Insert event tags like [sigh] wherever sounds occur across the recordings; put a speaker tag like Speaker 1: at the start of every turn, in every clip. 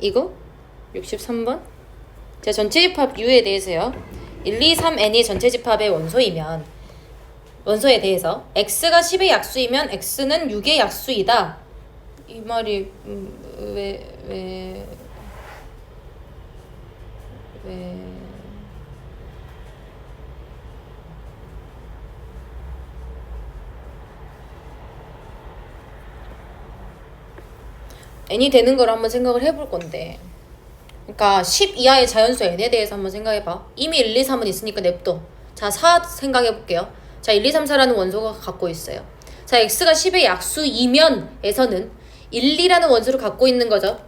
Speaker 1: 이거? 63번? 자 전체 집합 U에 대해서요. 1, 2, 3, N이 전체 집합의 원소이면 원소에 대해서 X가 10의 약수이면 X는 6의 약수이다. 이 말이 음, 왜, 왜, 왜 n이 되는 걸 한번 생각을 해볼 건데. 그러니까 10 이하의 자연수 n에 대해서 한번 생각해봐. 이미 1, 2, 3은 있으니까 냅둬. 자 4 생각해볼게요. 자 1, 2, 3, 4라는 원소가 갖고 있어요. 자 x가 10의 약수이면 에서는 1, 2라는 원소를 갖고 있는 거죠.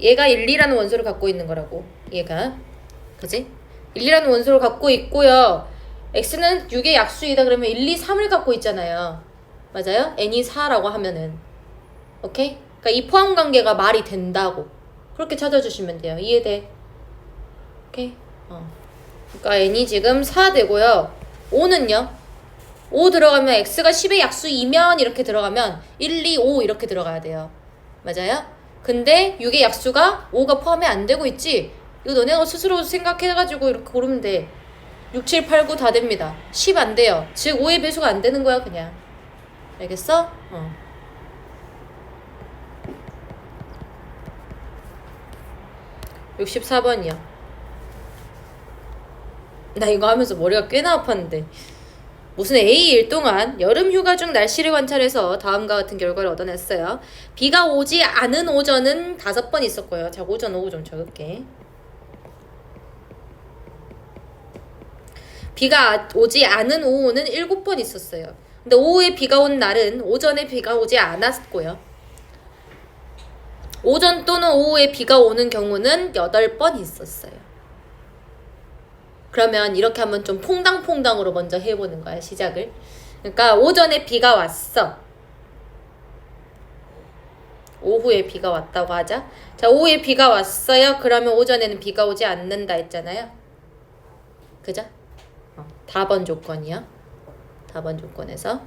Speaker 1: 얘가 1, 2라는 원소를 갖고 있는 거라고. 얘가. 그지? 1, 2라는 원소를 갖고 있고요. x는 6의 약수이다 그러면 1, 2, 3을 갖고 있잖아요. 맞아요? n이 4라고 하면은. 오케이? 그러니까 이 포함 관계가 말이 된다고 그렇게 찾아주시면 돼요. 이해돼? 오케이? 어. 그러니까 n이 지금 4 되고요. 5는요? 5 들어가면 x가 10의 약수이면 이렇게 들어가면 1, 2, 5 이렇게 들어가야 돼요. 맞아요? 근데 6의 약수가 5가 포함이 안 되고 있지? 이거 너네가 스스로 생각해가지고 이렇게 고르면 돼. 6, 7, 8, 9 다 됩니다. 10 안 돼요. 즉 5의 배수가 안 되는 거야 그냥. 알겠어? 어. 64번이요. 나 이거 하면서 머리가 꽤나 아팠는데. 무슨 A일 동안 여름 휴가 중 날씨를 관찰해서 다음과 같은 결과를 얻어냈어요. 비가 오지 않은 오전은 다섯 번 있었고요. 자, 오전 오후 좀 적을게. 비가 오지 않은 오후는 일곱 번 있었어요. 근데 오후에 비가 온 날은 오전에 비가 오지 않았고요. 오전 또는 오후에 비가 오는 경우는 8번 있었어요. 그러면 이렇게 한번 좀 퐁당퐁당으로 먼저 해보는 거야, 시작을. 그러니까 오전에 비가 왔어. 오후에 비가 왔다고 하자. 자, 오후에 비가 왔어요. 그러면 오전에는 비가 오지 않는다 했잖아요. 그죠? 어, 다번 조건이요. 다번 조건에서.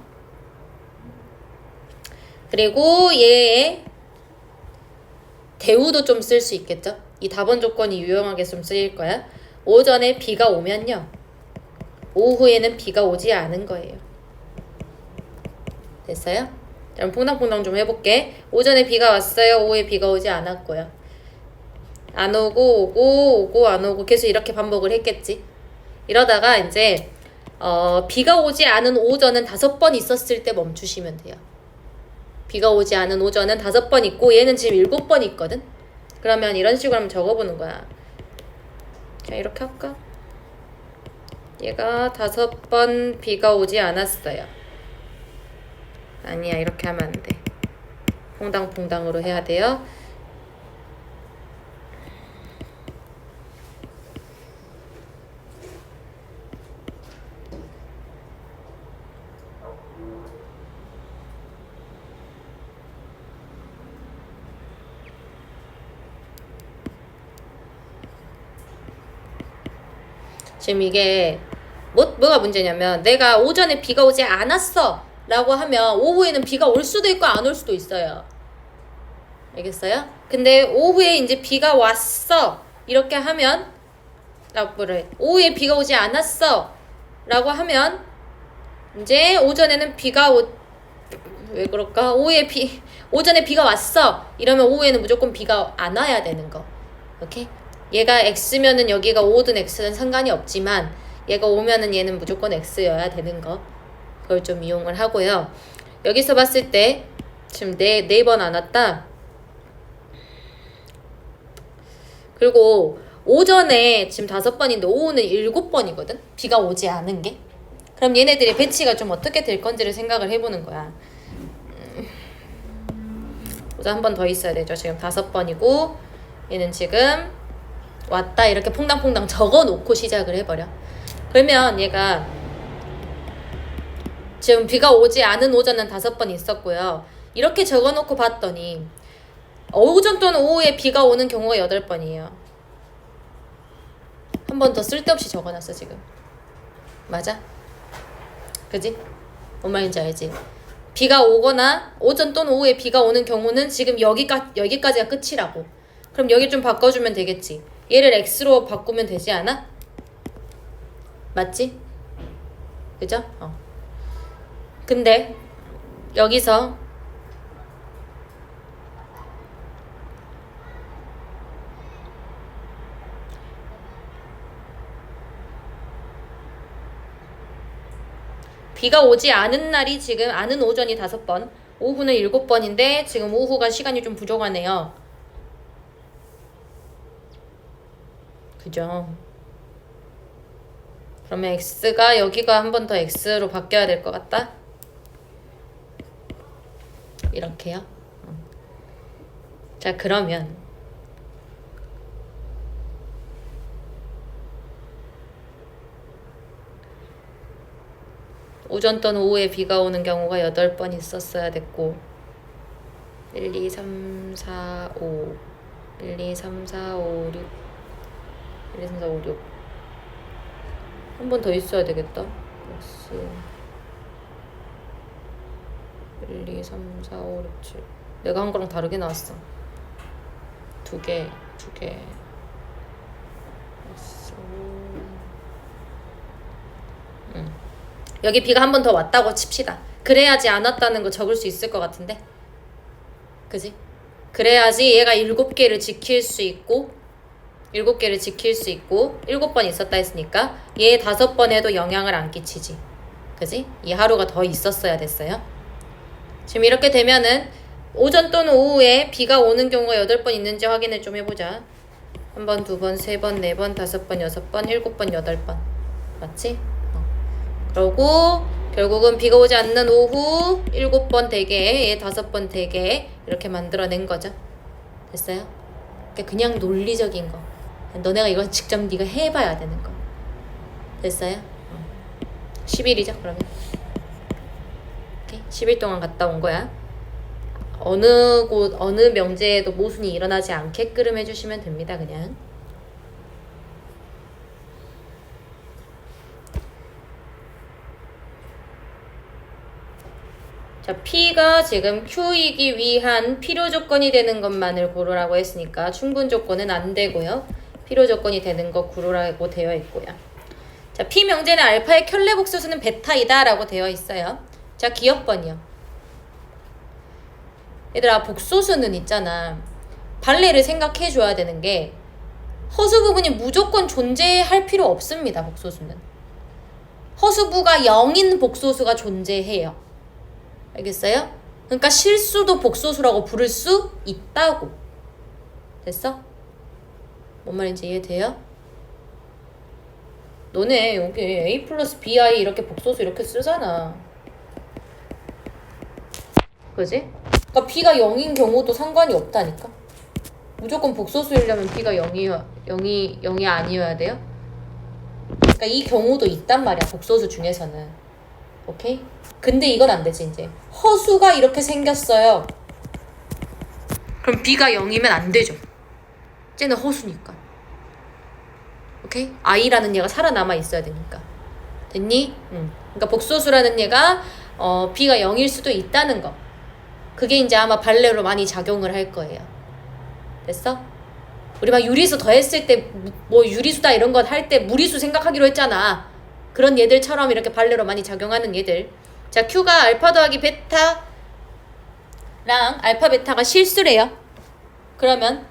Speaker 1: 그리고 얘의 대우도 좀 쓸 수 있겠죠? 이 답원 조건이 유용하게 좀 쓰일 거야. 오전에 비가 오면요. 오후에는 비가 오지 않은 거예요. 됐어요? 그럼 퐁당퐁당 좀 해볼게. 오전에 비가 왔어요. 오후에 비가 오지 않았고요. 안 오고 오고 오고 안 오고 계속 이렇게 반복을 했겠지. 이러다가 이제 어, 비가 오지 않은 오전은 다섯 번 있었을 때 멈추시면 돼요. 비가 오지 않은 오전은 다섯 번 있고 얘는 지금 일곱 번 있거든. 그러면 이런 식으로 한번 적어보는 거야. 자 이렇게 할까? 얘가 다섯 번 비가 오지 않았어요. 아니야 이렇게 하면 안 돼. 퐁당퐁당으로 해야 돼요. 지금 이게 뭐, 뭐가 문제냐면 내가 오전에 비가 오지 않았어 라고 하면 오후에는 비가 올 수도 있고 안 올 수도 있어요. 알겠어요? 근데 오후에 이제 비가 왔어 이렇게 하면 라고를 오후에 비가 오지 않았어 라고 하면 이제 오전에는 비가 오, 왜 그럴까? 오후에 비, 오전에 비가 왔어. 이러면 오후에는 무조건 비가 안 와야 되는 거. 오케이? 얘가 x면은 여기가 5든 x는 상관이 없지만 얘가 오면은 얘는 무조건 x여야 되는 거. 그걸 좀 이용을 하고요. 여기서 봤을 때 지금 네, 네 번 안 왔다. 그리고 오전에 지금 다섯 번인데 오후는 일곱 번이거든? 비가 오지 않은 게. 그럼 얘네들의 배치가 좀 어떻게 될 건지를 생각을 해보는 거야. 우선 한번 더 있어야 되죠. 지금 다섯 번이고 얘는 지금 왔다 이렇게 퐁당퐁당 적어 놓고 시작을 해버려. 그러면 얘가 지금 비가 오지 않은 오전은 다섯 번 있었고요. 이렇게 적어 놓고 봤더니 오전 또는 오후에 비가 오는 경우가 여덟 번이에요. 한 번 더 쓸데없이 적어 놨어 지금. 맞아? 그지? 뭔 말인지 알지? 비가 오거나 오전 또는 오후에 비가 오는 경우는 지금 여기까, 여기까지가 끝이라고. 그럼 여기 좀 바꿔주면 되겠지. 얘를 x로 바꾸면 되지 않아? 맞지? 그죠? 어. 근데 여기서 비가 오지 않은 날이 지금 않은 오전이 다섯 번, 오후는 일곱 번인데 지금 오후가 시간이 좀 부족하네요. 그죠? 그러면 x가 여기가 한 번 더 x로 바뀌어야 될 것 같다. 이렇게요. 어. 자 그러면 오전 또는 오후에 비가 오는 경우가 8번 있었어야 됐고 1, 2, 3, 4, 5 1, 2, 3, 4, 5, 6 1, 2, 3, 4, 5, 6 한 번 더 있어야 되겠다 x 1, 2, 3, 4, 5, 6, 7 내가 한 거랑 다르게 나왔어 두 개, 두개 x 응. 여기 비가 한 번 더 왔다고 칩시다. 그래야지 안 왔다는 거 적을 수 있을 것 같은데. 그지? 그래야지 얘가 일곱 개를 지킬 수 있고 일곱 개를 지킬 수 있고 일곱 번 있었다 했으니까 얘 다섯 번에도 영향을 안 끼치지. 그지? 이 하루가 더 있었어야 됐어요. 지금 이렇게 되면은 오전 또는 오후에 비가 오는 경우가 여덟 번 있는지 확인을 좀 해보자. 한 번, 두 번, 세 번, 네 번, 다섯 번, 여섯 번, 일곱 번, 여덟 번. 맞지? 그러고 결국은 비가 오지 않는 오후 일곱 번 되게 얘 다섯 번 되게 이렇게 만들어낸 거죠. 됐어요? 그러니까 그냥 논리적인 거. 너네가 이걸 직접 네가 해봐야 되는 거. 됐어요? 10일이죠 그러면. 오케이. 10일 동안 갔다 온 거야. 어느 곳 어느 명제에도 모순이 일어나지 않게끔 해주시면 됩니다 그냥. 자, P가 지금 Q이기 위한 필요 조건이 되는 것만을 고르라고 했으니까 충분 조건은 안 되고요. 필요 조건이 되는 거 고르라고 되어 있고요. 자, P 명제는 알파의 켤레 복소수는 베타이다 라고 되어 있어요. 자, 기억번이요. 얘들아, 복소수는 있잖아. 발레를 생각해 줘야 되는 게 허수 부분이 무조건 존재할 필요 없습니다. 복소수는. 허수부가 0인 복소수가 존재해요. 알겠어요? 그러니까 실수도 복소수라고 부를 수 있다고. 됐어? 뭔 말인지 이해돼요? 너네 여기 A 플러스 BI 이렇게 복소수 이렇게 쓰잖아. 그지? 그러니까 B가 0인 경우도 상관이 없다니까. 무조건 복소수이려면 B가 0이, 0이, 0이 아니어야 돼요? 그러니까 이 경우도 있단 말이야, 복소수 중에서는. 오케이? 근데 이건 안 되지 이제 허수가 이렇게 생겼어요 그럼 B가 0이면 안 되죠 쟤는 허수니까 오케이? I라는 얘가 살아남아 있어야 되니까 됐니? 응. 그러니까 복소수라는 얘가 어, B가 0일 수도 있다는 거 그게 이제 아마 발레로 많이 작용을 할 거예요 됐어? 우리 막 유리수 더했을 때 뭐 유리수다 이런 것할때 무리수 생각하기로 했잖아 그런 얘들처럼 이렇게 발레로 많이 작용하는 얘들 자, Q가 알파 더하기 베타랑 알파 베타가 실수래요. 그러면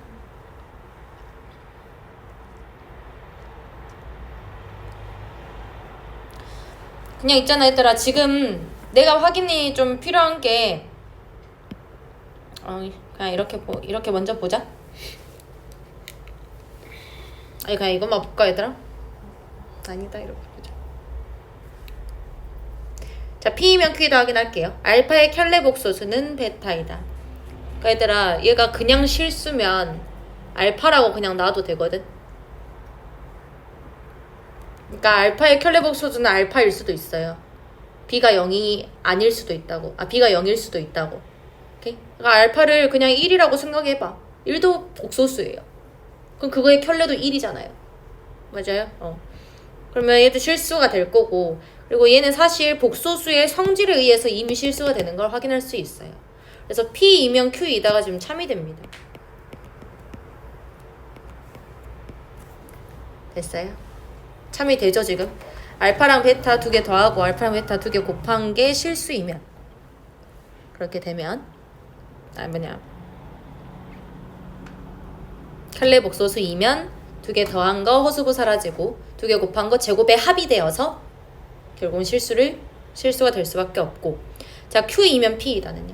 Speaker 1: 그냥 있잖아 얘들아 지금 내가 확인이 좀 필요한 게 어, 그냥 이렇게 보, 이렇게 먼저 보자. 아니 그냥 이것만 볼까 얘들아? 아니다 이렇게 보자. 자, P이면 Q이다 확인할게요. 알파의 켤레 복소수는 베타이다. 그러니까 얘들아, 얘가 그냥 실수면 알파라고 그냥 놔도 되거든. 그러니까 알파의 켤레 복소수는 알파일 수도 있어요. B가 0이 아닐 수도 있다고. 아, B가 0일 수도 있다고. 오케이? 그러니까 알파를 그냥 1이라고 생각해봐. 1도 복소수예요. 그럼 그거의 켤레도 1이잖아요. 맞아요? 어. 그러면 얘도 실수가 될 거고 그리고 얘는 사실 복소수의 성질에 의해서 이미 실수가 되는 걸 확인할 수 있어요. 그래서 P이면 Q이다가 지금 참이 됩니다. 됐어요? 참이 되죠 지금? 알파랑 베타 두 개 더하고 알파랑 베타 두 개 곱한 게 실수이면. 그렇게 되면 아 뭐냐. 켤레 복소수이면 두 개 더한 거 허수고 사라지고 두 개 곱한 거 제곱의 합이 되어서 결국은 실수를 실수가 될 수밖에 없고. 자 Q이면 P이다는요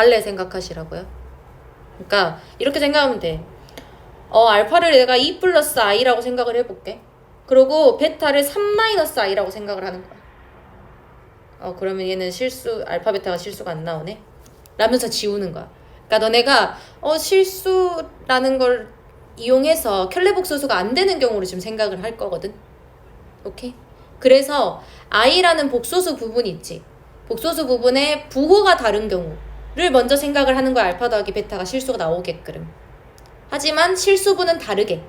Speaker 1: 발레 생각하시라고요 그러니까 이렇게 생각하면 돼 어, 알파를 내가 2 플러스 i라고 생각을 해볼게. 그리고 베타를 3 마이너스 i라고 생각을 하는 거야. 어, 그러면 얘는 실수, 알파 베타가 실수가 안 나오네? 라면서 지우는 거야. 그러니까 너네가, 어, 실수라는 걸 이용해서 켤레 복소수가 안 되는 경우로 지금 생각을 할 거거든. 오케이? 그래서 i라는 복소수 부분이 있지. 복소수 부분에 부호가 다른 경우 를 먼저 생각을 하는 거야. 알파 더하기 베타가 실수가 나오게끔. 하지만 실수부는 다르게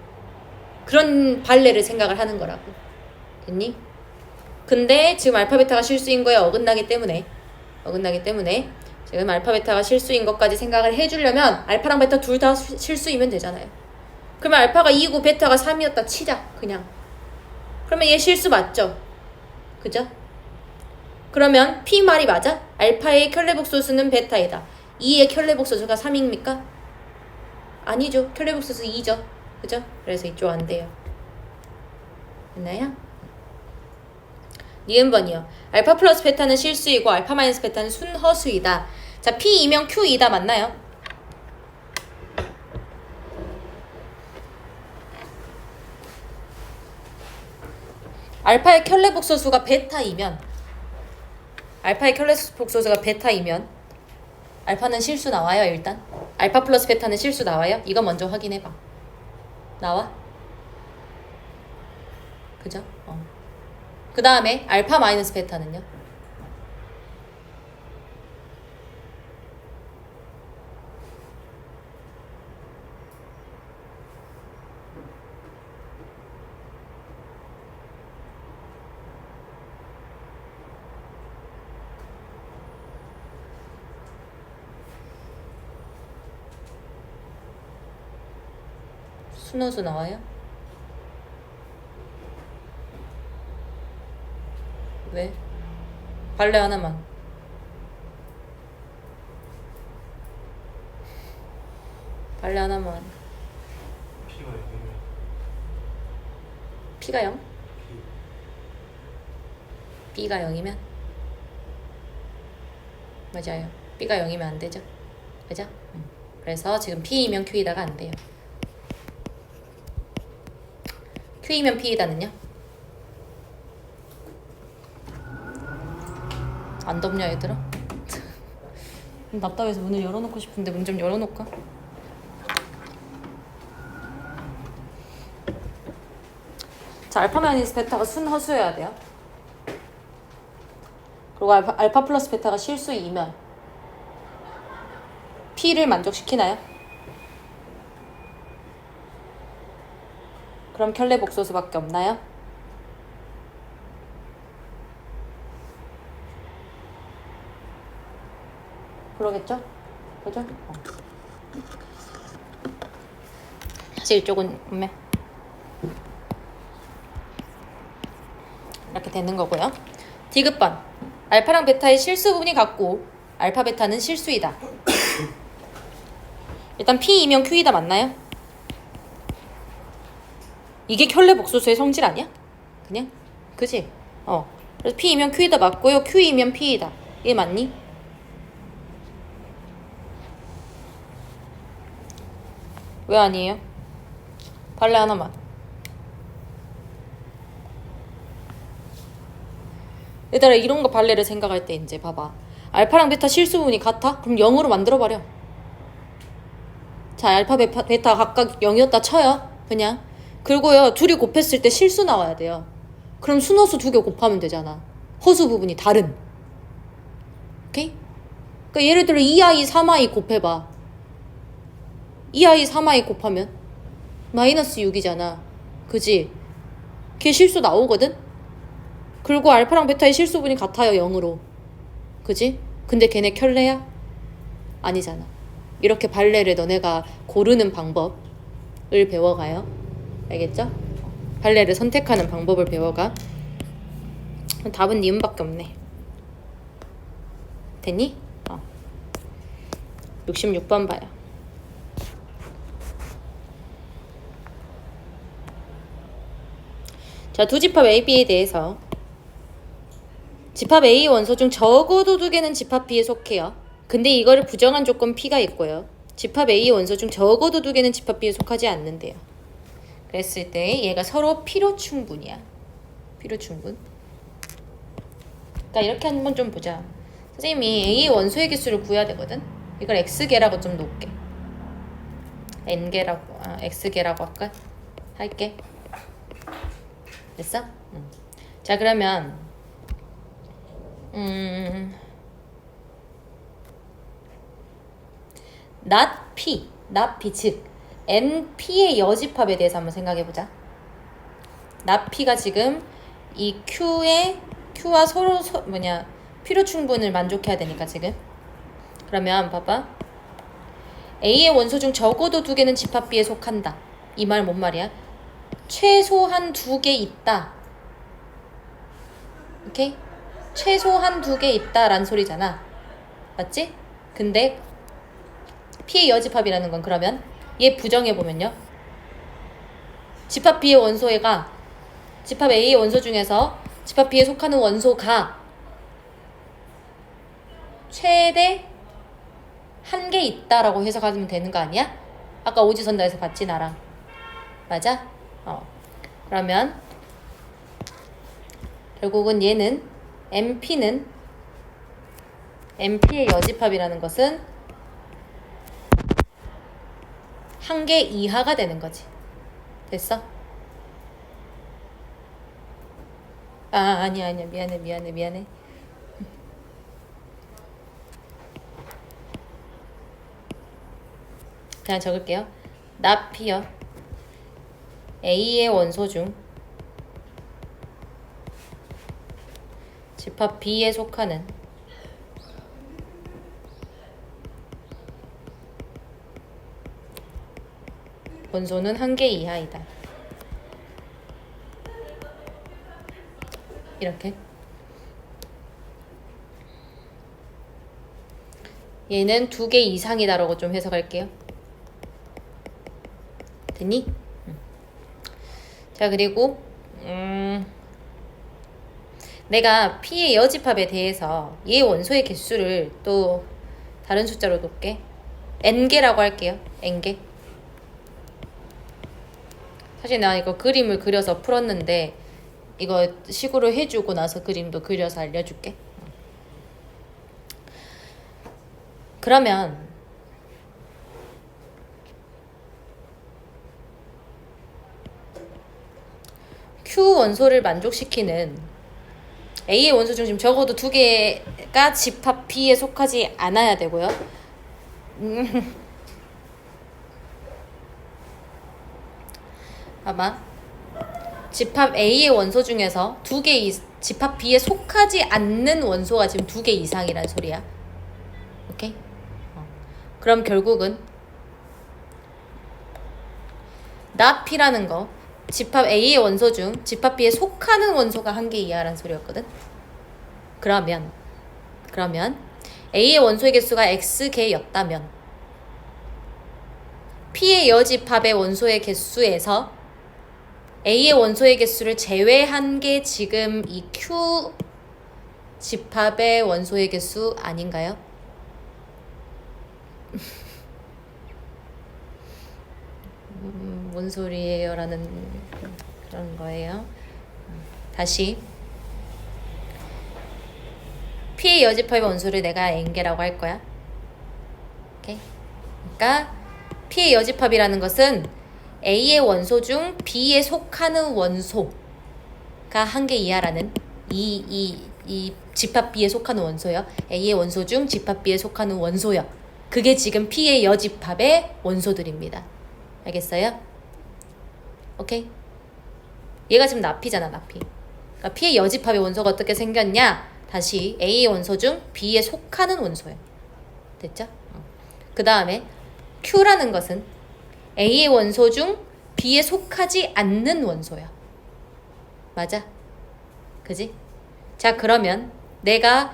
Speaker 1: 그런 발레를 생각을 하는 거라고 됐니? 근데 지금 알파 베타가 실수인 거에 어긋나기 때문에 어긋나기 때문에 지금 알파 베타가 실수인 것까지 생각을 해주려면 알파랑 베타 둘 다 실수이면 되잖아요 그러면 알파가 2고 베타가 3이었다 치자 그냥 그러면 얘 실수 맞죠? 그죠? 그러면 P 말이 맞아? 알파의 켤레복소수는 베타이다 2의 켤레복소수가 3입니까? 아니죠. 켤레복소수 2죠. 그죠? 그래서 이쪽 안 돼요. 됐나요? 니은번이요. 알파 플러스 베타는 실수이고 알파 마이너스 베타는 순허수이다. 자, P이면 Q이다 맞나요? 알파의 켤레 복소수가 베타이면 알파의 켤레 복소수가 베타이면 알파는 실수 나와요 일단 알파 플러스 베타는 실수 나와요? 이거 먼저 확인해봐 나와? 그죠? 어. 그 다음에 알파 마이너스 베타는요? 순호수 나와요? 왜? 발레 하나만. 발레 하나만.
Speaker 2: 피가 있으면
Speaker 1: P가 0?
Speaker 2: 피
Speaker 1: B가 0이면? 맞아요. B가 0이면 안 되죠? 그죠? 음. 그래서 지금 P이면 Q이다가 안 돼요. Q이면 P이다는요? 안 덥냐 얘들아? [laughs] 답답해서 문을 열어놓고 싶은데 문 좀 열어놓을까? 자 알파 마이너스 베타가 순허수여야 돼요 그리고 알파, 알파 플러스 베타가 실수이면 P를 만족시키나요? 그럼 켤레 복소수밖에 없나요? 그러겠죠? 그죠? 어. 사실 이쪽은 분명 이렇게 되는 거고요. 디귿번 알파랑 베타의 실수 부분이 같고 알파 베타는 실수이다. 일단 P이면 Q이다 맞나요? 이게 켤레 복소수의 성질 아니야? 그냥 그지? 어 그래서 P이면 Q이다 맞고요 Q이면 P이다 이게 맞니? 왜 아니에요? 발레 하나만 얘들아 이런 거 발레를 생각할 때 이제 봐봐 알파랑 베타 실수 부분이 같아? 그럼 0으로 만들어버려 자 알파 베타, 베타 각각 0이었다 쳐요 그냥 그리고요 둘이 곱했을 때 실수 나와야 돼요 그럼 순허수 두 개 곱하면 되잖아 허수 부분이 다른 오케이? 그러니까 예를 들어 2i 3i 곱해봐 2i 3i 곱하면 마이너스 6이잖아 그지? 걔 실수 나오거든? 그리고 알파랑 베타의 실수분이 같아요 0으로 그지? 근데 걔네 켤레야? 아니잖아. 이렇게 발레를 너네가 고르는 방법을 배워가요. 알겠죠? 발레를 선택하는 방법을 배워가. 답은 니은밖에 없네. 됐니? 어. 66번 봐요. 자, 두 집합 A, B에 대해서 집합 A 원소 중 적어도 두 개는 집합 B에 속해요. 근데 이거를 부정한 조건 P가 있고요. 집합 A 원소 중 적어도 두 개는 집합 B에 속하지 않는데요. 그랬을 때 얘가 서로 필요 충분이야. 필요 충분. 그러니까 이렇게 한번 좀 보자. 선생님이 A 원소의 개수를 구해야 되거든. 이걸 X개라고 좀 놓을게. N개라고, 아, X개라고 할까? 할게. 됐어? 응. 자 그러면 음 not p, not p 즉 np의 여집합에 대해서 한번 생각해 보자. p가 지금 이 q의 q와 서로 서, 뭐냐 필요 충분을 만족해야 되니까 지금 그러면 봐봐 a의 원소 중 적어도 두 개는 집합 b에 속한다. 이 말 뭔 말이야? 최소한 두 개 있다. 오케이? 최소한 두 개 있다란 소리잖아. 맞지? 근데 P의 여집합이라는 건 그러면 얘 부정해 보면요. 집합 B의 원소애가 집합 A의 원소 중에서 집합 B에 속하는 원소가 최대 한 개 있다라고 해석하면 되는 거 아니야? 아까 오지선다에서 봤지 나랑 맞아? 어 그러면 결국은 얘는 MP는 MP의 여집합이라는 것은 한개 이하가 되는 거지. 됐어? 아, 아니야, 아니야. 미안해, 미안해, 미안해. 그냥 적을게요. 나피어 A의 원소 중 집합 B에 속하는 원소는 한 개 이하이다. 이렇게. 얘는 두 개 이상이다라고 좀 해석할게요. 됐니? 응. 자, 그리고, 음, 내가 P의 여집합에 대해서 얘 원소의 개수를 또 다른 숫자로 놓을게. N개라고 할게요. N개. 사실 나 이거 그림을 그려서 풀었는데 이거 식으로 해주고 나서 그림도 그려서 알려줄게. 그러면 Q 원소를 만족시키는 A의 원소 중 지금 적어도 두 개가 집합 B에 속하지 않아야 되고요. 음. 봐봐. 집합 A의 원소 중에서 두 개 집합 B에 속하지 않는 원소가 지금 두 개 이상이란 소리야. 오케이? 어. 그럼 결국은 not P라는 거 집합 A의 원소 중 집합 B에 속하는 원소가 한 개 이하란 소리였거든. 그러면 그러면 A의 원소의 개수가 X개였다면 P의 여집합의 원소의 개수에서 A의 원소의 개수를 제외한 게 지금 이 Q 집합의 원소의 개수 아닌가요? [laughs] 음, 뭔 소리예요? 라는 그런 거예요. 다시 P의 여집합의 원소를 내가 N개라고 할 거야. 오케이? 그러니까 P의 여집합이라는 것은 A의 원소 중 B에 속하는 원소가 한 개 이하라는 이, 이, 이 집합 B에 속하는 원소요. A의 원소 중 집합 B에 속하는 원소요. 그게 지금 P의 여집합의 원소들입니다. 알겠어요? 오케이? 얘가 지금 나피잖아, 나피. 그러니까 P의 여집합의 원소가 어떻게 생겼냐? 다시 A의 원소 중 B에 속하는 원소예요. 됐죠? 어. 그 다음에 Q라는 것은 A의 원소 중 B에 속하지 않는 원소야. 맞아? 그지? 자, 그러면 내가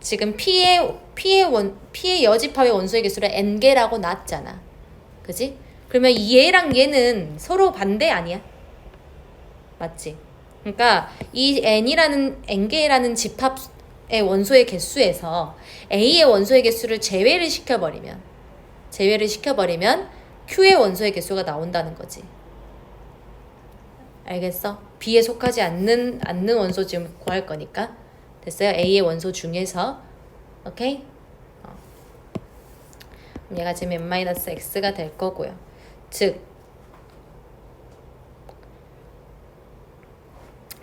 Speaker 1: 지금 P의 P의 원 P의 여집합의 원소의 개수를 n 개라고 놨잖아. 그지? 그러면 얘랑 얘는 서로 반대 아니야? 맞지? 그러니까 이 n이라는 n 개라는 집합의 원소의 개수에서 a의 원소의 개수를 제외를 시켜버리면 제외를 시켜버리면 q의 원소의 개수가 나온다는 거지. 알겠어? b에 속하지 않는 않는 원소 지금 구할 거니까 됐어요? a의 원소 중에서 오케이? 어. 얘가 지금 n-x가 될 거고요. 즉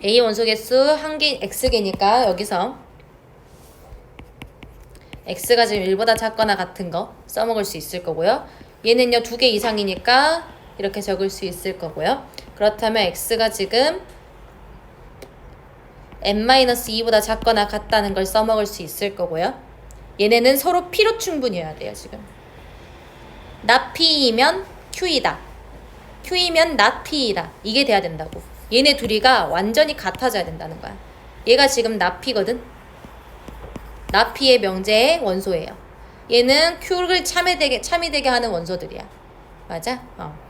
Speaker 1: A 원소 개수 한 개, x개니까 여기서 x가 지금 1보다 작거나 같은 거 써먹을 수 있을 거고요. 얘는요, 두 개 이상이니까 이렇게 적을 수 있을 거고요. 그렇다면 x가 지금 n-2보다 작거나 같다는 걸 써먹을 수 있을 거고요. 얘네는 서로 p로 충분해야 돼요, 지금. not p이면 q이다. q이면 not p이다. 이게 돼야 된다고. 얘네 둘이가 완전히 같아져야 된다는 거야. 얘가 지금 나피거든. 나피의 명제의 원소예요. 얘는 Q를 참여되게 참이 되게 하는 원소들이야. 맞아? 어.